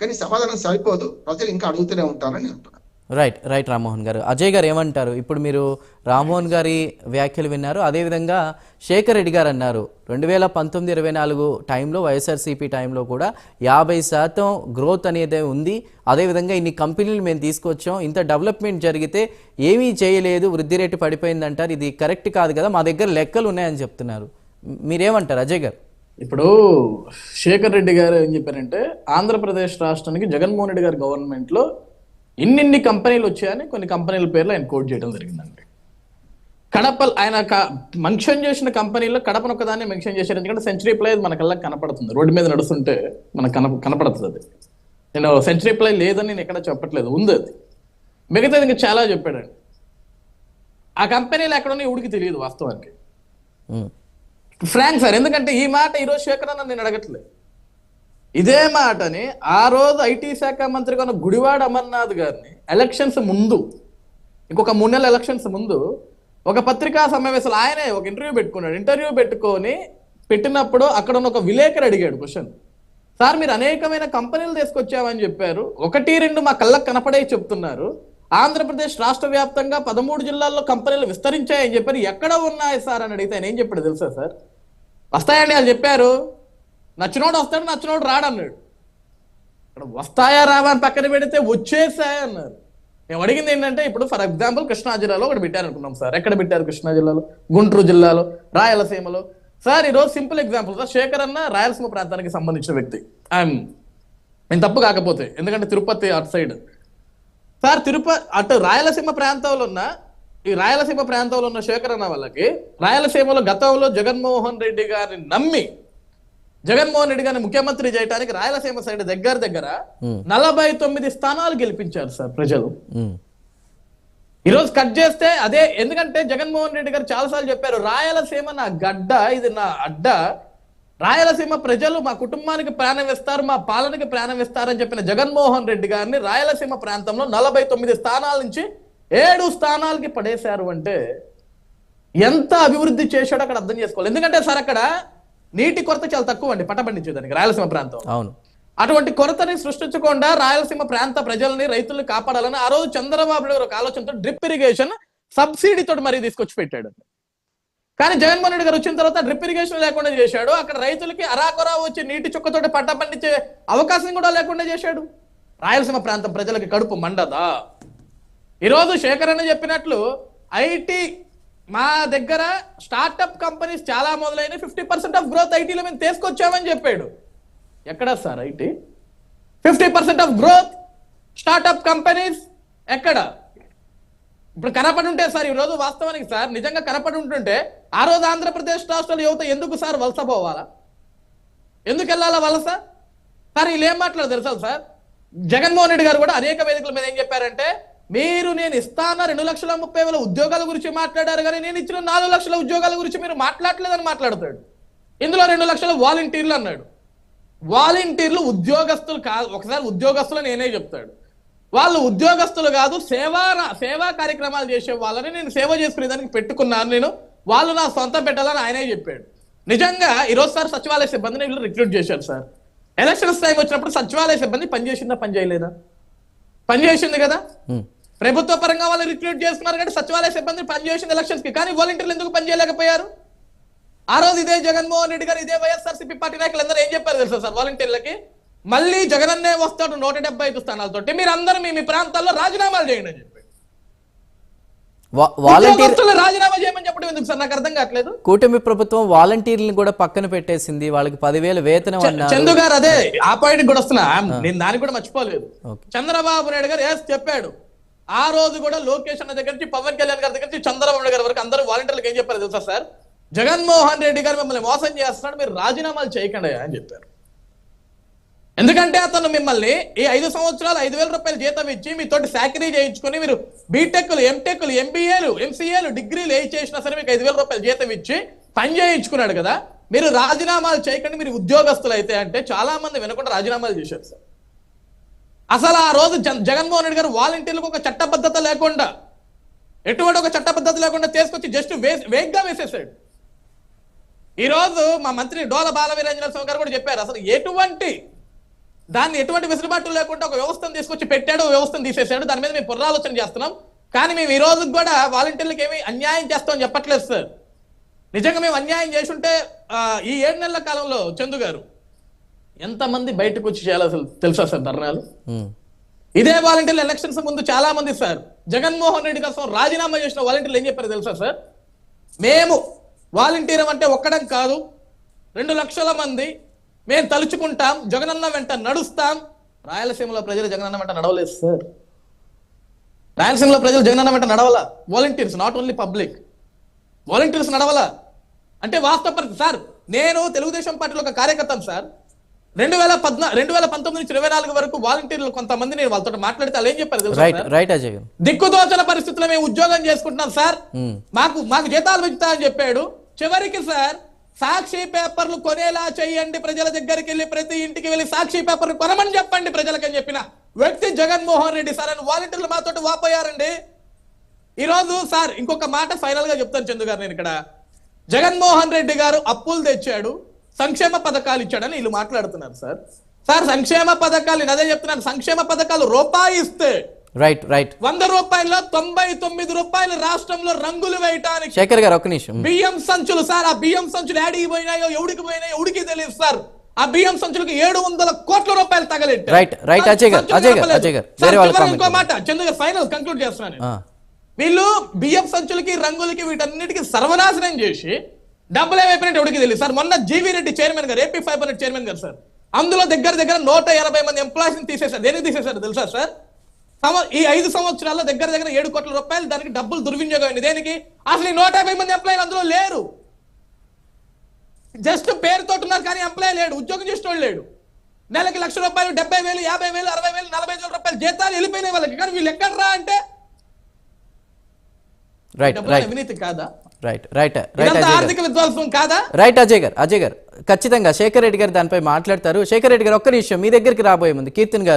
కానీ సమాధానం సరిపోదు. ప్రజలు ఇంకా అడుగుతూనే ఉంటారని అంటున్నాను రైట్ రైట్ రామ్మోహన్ గారు. అజయ్ గారు ఏమంటారు? ఇప్పుడు మీరు రామ్మోహన్ గారి వ్యాఖ్యలు విన్నారు. అదేవిధంగా శేఖర్ రెడ్డి గారు అన్నారు. రెండు వేల పంతొమ్మిది ఇరవై నాలుగు టైంలో వైఎస్ఆర్సీపీ టైంలో కూడా యాభై శాతం గ్రోత్ అనేది ఉంది. అదేవిధంగా ఇన్ని కంపెనీలు మేము తీసుకొచ్చాం. ఇంత డెవలప్మెంట్ జరిగితే ఏమీ చేయలేదు. వృద్ధి రేటు పడిపోయిందంటారు. ఇది కరెక్ట్ కాదు కదా. మా దగ్గర లెక్కలు ఉన్నాయని చెప్తున్నారు. మీరేమంటారు అజయ్ గారు? ఇప్పుడు శేఖర్ రెడ్డి గారు ఏం చెప్పారంటే ఆంధ్రప్రదేశ్ రాష్ట్రానికి జగన్మోహన్ రెడ్డి గారి గవర్నమెంట్లో ఇన్నిన్ని కంపెనీలు వచ్చాయని కొన్ని కంపెనీల పేర్లు ఆయన కోట్ చేయడం జరిగిందండి. కడప ఆయన మెన్షన్ చేసిన కంపెనీలో కడపను ఒకదాన్ని మెన్షన్ చేశారు. ఎందుకంటే సెంచరీ ప్లే మన కళ్ళకి కనపడుతుంది. రోడ్డు మీద నడుస్తుంటే మనకు కన కనపడుతుంది అది. నేను సెంచరీ ప్లై లేదని నేను ఎక్కడ చెప్పట్లేదు. ఉంది అది. మిగతాది ఇంకా చాలా చెప్పాడండి. ఆ కంపెనీలు ఎక్కడ ఉన్నాయి ఉడికి తెలియదు వాస్తవానికి. ఫ్రాంక్ సార్ ఎందుకంటే ఈ మాట ఈరోజు శేఖర్ నేను అడగట్లేదు ఇదే మాటని ఆ రోజు ఐటీ శాఖ మంత్రిగా ఉన్న గుడివాడ అమర్నాథ్ గారిని ఎలక్షన్స్ ముందు ఇంకొక మూడు నెలల ఎలక్షన్స్ ముందు ఒక పత్రికా సమావేశంలో ఆయనే ఒక ఇంటర్వ్యూ పెట్టుకున్నాడు. ఇంటర్వ్యూ పెట్టుకొని పెట్టినప్పుడు అక్కడ ఉన్న ఒక విలేకరు అడిగాడు క్వశ్చన్ సార్ మీరు అనేకమైన కంపెనీలు తీసుకొచ్చామని చెప్పారు. ఒకటి రెండు మా కళ్ళకు కనపడే చెప్తున్నారు. ఆంధ్రప్రదేశ్ రాష్ట్ర వ్యాప్తంగా పదమూడు జిల్లాల్లో కంపెనీలు విస్తరించాయని చెప్పారు. ఎక్కడ ఉన్నాయి సార్ అని అడిగితే ఆయన ఏం చెప్పాడు తెలుసా సార్? వస్తాయండి వాళ్ళు చెప్పారు. నచ్చినోడు వస్తాడు నచ్చినోడు రాడు అన్నాడు. ఇక్కడ వస్తాయా రావా అని పక్కన పెడితే వచ్చేసాయి అన్నారు. మేము అడిగింది ఏంటంటే ఇప్పుడు ఫర్ ఎగ్జాంపుల్ కృష్ణా జిల్లాలో ఒకటి పెట్టారు అనుకున్నాం సార్. ఎక్కడ పెట్టారు కృష్ణా జిల్లాలో? గుంటూరు జిల్లాలో రాయలసీమలో. సార్ ఈరోజు సింపుల్ ఎగ్జాంపుల్ సార్. శేఖర్ అన్న రాయలసీమ ప్రాంతానికి సంబంధించిన వ్యక్తి. ఐఎమ్ నేను తప్పు కాకపోతే ఎందుకంటే తిరుపతి అటు సైడ్ సార్ తిరుపతి అటు రాయలసీమ ప్రాంతంలో ఉన్న ఈ రాయలసీమ ప్రాంతంలో ఉన్న శేఖర్ అన్న వాళ్ళకి రాయలసీమలో గతంలో జగన్మోహన్ రెడ్డి గారిని నమ్మి జగన్మోహన్ రెడ్డి గారిని ముఖ్యమంత్రి చేయడానికి రాయలసీమ సైడ్ దగ్గర దగ్గర నలభై తొమ్మిది స్థానాలు గెలిపించారు సార్ ప్రజలు. ఉమ్, ఈ రోజు కట్ చేస్తే అదే ఎందుకంటే జగన్మోహన్ రెడ్డి గారు చాలాసార్లు చెప్పారు రాయలసీమ నా గడ్డ ఇది నా అడ్డ రాయలసీమ ప్రజలు మా కుటుంబానికి ప్రాణం ఇస్తారు మా పాలనకి ప్రాణం ఇస్తారని చెప్పిన జగన్మోహన్ రెడ్డి గారిని రాయలసీమ ప్రాంతంలో నలభై తొమ్మిది స్థానాల నుంచి ఏడు స్థానాలకి పడేశారు అంటే ఎంత అభివృద్ధి చేశాడో అక్కడ అర్థం చేసుకోవాలి. ఎందుకంటే సార్ అక్కడ నీటి కొరత చాలా తక్కువ అండి పంట పండించేదానికి రాయలసీమ ప్రాంతం. అవును. అటువంటి కొరతని సృష్టించకుండా రాయలసీమ ప్రాంత ప్రజల్ని రైతుల్ని కాపాడాలని ఆ రోజు చంద్రబాబు నాయుడు ఒక ఆలోచనతో డ్రిప్ ఇరిగేషన్ సబ్సిడీ తోటి మరీ తీసుకొచ్చి పెట్టాడు కానీ జగన్మోహన్ రెడ్డి గారు వచ్చిన తర్వాత డ్రిప్ ఇరిగేషన్ లేకుండా చేశాడు. అక్కడ రైతులకి అరాకొరా వచ్చి నీటి చుక్కతోటి పంట పండించే అవకాశం కూడా లేకుండా చేశాడు. రాయలసీమ ప్రాంతం ప్రజలకి కడుపు మండదా? ఈరోజు శేఖర్ అన్న చెప్పినట్లు ఐటీ మా దగ్గర స్టార్టప్ కంపెనీస్ చాలా మొదలైన ఫిఫ్టీ పర్సెంట్ ఆఫ్ గ్రోత్ ఐటీలో మేము తీసుకొచ్చామని చెప్పాడు. ఎక్కడ sir IT? Fifty percent of growth startup companies ఎక్కడ? ఇప్పుడు కనపడి ఉంటే సార్ ఈరోజు వాస్తవానికి సార్ నిజంగా కనపడి ఉంటుంటే ఆ రోజు ఆంధ్రప్రదేశ్ రాష్ట్రాల యువత ఎందుకు సార్ వలస పోవాలా? ఎందుకు వెళ్ళాలా వలస? సార్ వీళ్ళు ఏం మాట్లాడారు తెలుసా సార్? జగన్మోహన్ రెడ్డి గారు కూడా అనేక వేదికల మీద ఏం చెప్పారంటే మీరు నేను ఇస్తాన రెండు లక్షల ముప్పై వేల ఉద్యోగాల గురించి మాట్లాడారు కానీ నేను ఇచ్చిన నాలుగు లక్షల ఉద్యోగాల గురించి మీరు మాట్లాడలేదని మాట్లాడతాడు ఇందులో రెండు లక్షల వాలంటీర్లు అన్నాడు. వాలంటీర్లు ఉద్యోగస్తులు కాదు ఒకసారి ఉద్యోగస్తులు నేనే చెప్తాడు. వాళ్ళు ఉద్యోగస్తులు కాదు సేవా సేవా కార్యక్రమాలు చేసే వాళ్ళని నేను సేవ చేసుకునే దానికి పెట్టుకున్నాను నేను. వాళ్ళు నా సొంతం పెట్టాలని ఆయనే చెప్పాడు. నిజంగా ఈరోజు సార్ సచివాలయ సిబ్బందిని వీళ్ళు రిక్రూట్ చేశారు సార్. ఎలక్షన్స్ టైం వచ్చినప్పుడు సచివాలయ సిబ్బంది పనిచేసిందా పని చేయలేదా? పని చేసింది కదా? ప్రభుత్వ పరంగా వాళ్ళు రిక్రూట్ చేస్తున్నారు కానీ సచివాలయ సిబ్బంది పనిచేసింది ఎలక్షన్స్కి కానీ వాలంటీర్లు ఎందుకు పని చేయలేకపోయారు? ఆ రోజు ఇదే జగన్మోహన్ రెడ్డి గారు ఇదే వైఎస్ఆర్సీపీ పార్టీ నాయకులు అందరూ ఏం చెప్పారు తెలుసా సార్ వాలంటీర్లకి? మళ్ళీ జగనన్నే వస్తాడు నూట డెబ్బై ఐదు స్థానాలతోటి. మీరు అందరూ మీ ప్రాంతాల్లో రాజీనామాలు చేయండి అని చెప్పి వా- వాలంటీర్ రాజీనామా చేయమని చెప్పడం ఎందుకు సార్? నాకు అర్థం కావట్లేదు. కూటమి ప్రభుత్వం వాలంటీర్లను కూడా పక్కన పెట్టేసింది. వాళ్ళకి పదివేల వేతనం చందు గారు అదే ఆ పాయింట్ కూడా వస్తున్నా. నేను దానికి కూడా మర్చిపోలేదు. చంద్రబాబు నాయుడు గారు ఎస్ చెప్పాడు. ఆ రోజు కూడా లోకేష్ అన్న దగ్గర నుంచి పవన్ కళ్యాణ్ గారి దగ్గర నుంచి చంద్రబాబు నాయుడు గారి వరకు అందరూ వాలంటీర్లకు ఏం చెప్పారు తెలుసా సార్? జగన్మోహన్ రెడ్డి గారు మిమ్మల్ని మోసం చేస్తున్నాడు. మీరు రాజీనామాలు చేయకండి అని చెప్పారు. ఎందుకంటే అతను మిమ్మల్ని ఈ ఐదు సంవత్సరాలు ఐదు వేల రూపాయలు జీతం ఇచ్చి మీతోటి సాకరీ చేయించుకొని మీరు బీటెక్లు ఎంటెక్లు ఎంబీఏలు ఎంసీఏలు డిగ్రీలు ఏ చేసినా సరే మీకు ఐదు వేల రూపాయలు జీతం ఇచ్చి పని చేయించుకున్నాడు కదా. మీరు రాజీనామాలు చేయకండి మీరు ఉద్యోగస్తులు అయితే అంటే చాలా మంది వినకుండా రాజీనామాలు చేశారు సార్. అసలు ఆ రోజు జన్- జగన్మోహన్ రెడ్డి గారు వాలంటీర్లకు ఒక చట్టబద్ధత లేకుండా ఎటువంటి ఒక చట్టబద్ధత లేకుండా తీసుకొచ్చి జస్ట్ వేగ్గా వేసేసాడు. ఈరోజు మా మంత్రి డోల బాల స్వామి గారు కూడా చెప్పారు అసలు ఎటువంటి దాన్ని ఎటువంటి వెసులుబాటు లేకుండా ఒక వ్యవస్థను తీసుకొచ్చి పెట్టాడు వ్యవస్థను తీసేశాడు. దాని మీద మేము పునరాలోచన చేస్తున్నాం. కానీ మేము ఈ రోజు కూడా వాలంటీర్లకు ఏమి అన్యాయం చేస్తామని చెప్పట్లేదు సార్. నిజంగా మేము అన్యాయం చేసుంటే ఈ ఏడు నెలల కాలంలో చందు గారు ఎంతమంది బయటకు వచ్చి చేయాలో అసలు తెలుసా సార్ ధర్నాలు. ఇదే వాలంటీర్లు ఎలక్షన్స్ ముందు చాలా మంది సార్. జగన్మోహన్ రెడ్డి కోసం రాజీనామా చేసిన వాలంటీర్లు ఏం చెప్పారు తెలుసా సార్? మేము వాలంటీర్ అంటే ఒక్కడం కాదు. రెండు లక్షల మంది మేము తలుచుకుంటాం జగనన్న వెంట నడుస్తాం. రాయలసీమలో ప్రజలు జగనన్న వెంట నడవలేదు సార్ రాయలసీమలో ప్రజలు జగనన్న వెంట నడవల? Volunteers not only public volunteers నడవల? అంటే వాస్తవ పరిస్థితి సార్ నేను తెలుగుదేశం పార్టీలో ఒక కార్యకర్తను సార్ రెండు వేల పద్నా రెండు వేల పంతొమ్మిది నుంచి ఇరవై నాలుగు వరకు వాలంటీర్లు కొంతమంది నేను వాళ్ళతో మాట్లాడితే వాళ్ళు ఏం చెప్పారు దిక్కుదోచన పరిస్థితుల్లో మేము ఉద్యోగం చేసుకుంటున్నాం సార్ ఉమ్. మాకు మాకు జీతాలు పెంచుతా అని చెప్పాడు. చివరికి సార్ సాక్షి పేపర్లు కొనేలా చేయండి ప్రజల దగ్గరికి వెళ్ళి ప్రతి ఇంటికి వెళ్ళి సాక్షి పేపర్లు కొనమని చెప్పండి ప్రజలకని చెప్పిన వ్యక్తి జగన్మోహన్ రెడ్డి. సార్ అని వాలంటీర్లు మాతో వాపోయారండి. ఈరోజు సార్ ఇంకొక మాట ఫైనల్గా చెప్తాను చందు గారు నేను ఇక్కడ. జగన్మోహన్ రెడ్డి గారు అప్పులు తెచ్చాడు సంక్షేమ పథకాలు ఇచ్చాడని వీళ్ళు మాట్లాడుతున్నారు సార్. సార్ సంక్షేమ పథకాలు నేను అదే చెప్తున్నాను సంక్షేమ పథకాలు రూపాయి ఇస్తే రైట్ రైట్ వంద రూపాయల్లో తొంభై తొమ్మిది రూపాయలు రాష్ట్రంలో రంగులు వేయటానికి శేఖర్ గారు ఒక్క నిమిషం బియ్యం సంచులు సార్ ఆ బియ్యం సంచులు యాడికి పోయినాయో ఎవడికి పోయినాయో ఎవడికి తెలియదు సార్ ఆ బియ్యం సంచులకు ఏడు వందల కోట్ల రూపాయలు. Right, right, సార్, అజయ్ గారు, అజయ్ గారు. అజయ్ గారు. ఇంకో. మాట చందు గారు ఫైనల్ కంక్లూడ్ చేస్తున్నాను వీళ్ళు బియ్యం సంచులకి రంగులకి వీటన్నిటికి సర్వనాశనం చేసి డబ్బులు ఏమైపోయినట్టు ఎవరికి తెలియదు సార్ మొన్న జీవీ రెడ్డి చైర్మన్ గారు ఏపీ ఫైవ్ హండ్రెడ్ చైర్మన్ గారు సార్ అందులో దగ్గర దగ్గర నూట ఎనభై మంది ఎంప్లాయీస్ తీసేశారు దేనికి తీసేశారు తెలుసా సార్ ఈ ఐదు సంవత్సరాల్లో దగ్గర దగ్గర ఏడు కోట్ల రూపాయలు దానికి డబ్బులు దుర్వినియోగం అయింది. దేనికి? అసలు ఈ నూట యాభై మంది ఎంప్లాయీలు అందులో లేరు. జస్ట్ పేరుతోటి ఉన్నారు కానీ ఎంప్లాయీ లేడు ఉద్యోగం చేసేవాడు లేడు. నెలకి లక్ష రూపాయలు డెబ్బై వేలు యాభై వేలు అరవై వేలు నలభై వేల రూపాయలు జీతాలు వెళ్ళిపోయినాయి వాళ్ళకి. కానీ వీళ్ళు ఎక్కడరా అంటే? అవినీతి కాదా? రైట్ రైట్ ఆర్థిక విధ్వంసం కాదా? రైట్ అజయ్ గారు అజయ్ గారు. ఖచ్చితంగా శేఖర్ రెడ్డి గారు దానిపై మాట్లాడతారు. శేఖర్ రెడ్డి గారు ఒక్క నిమిషం మీ దగ్గరికి రాబోయే ముందు కీర్తన్ గారు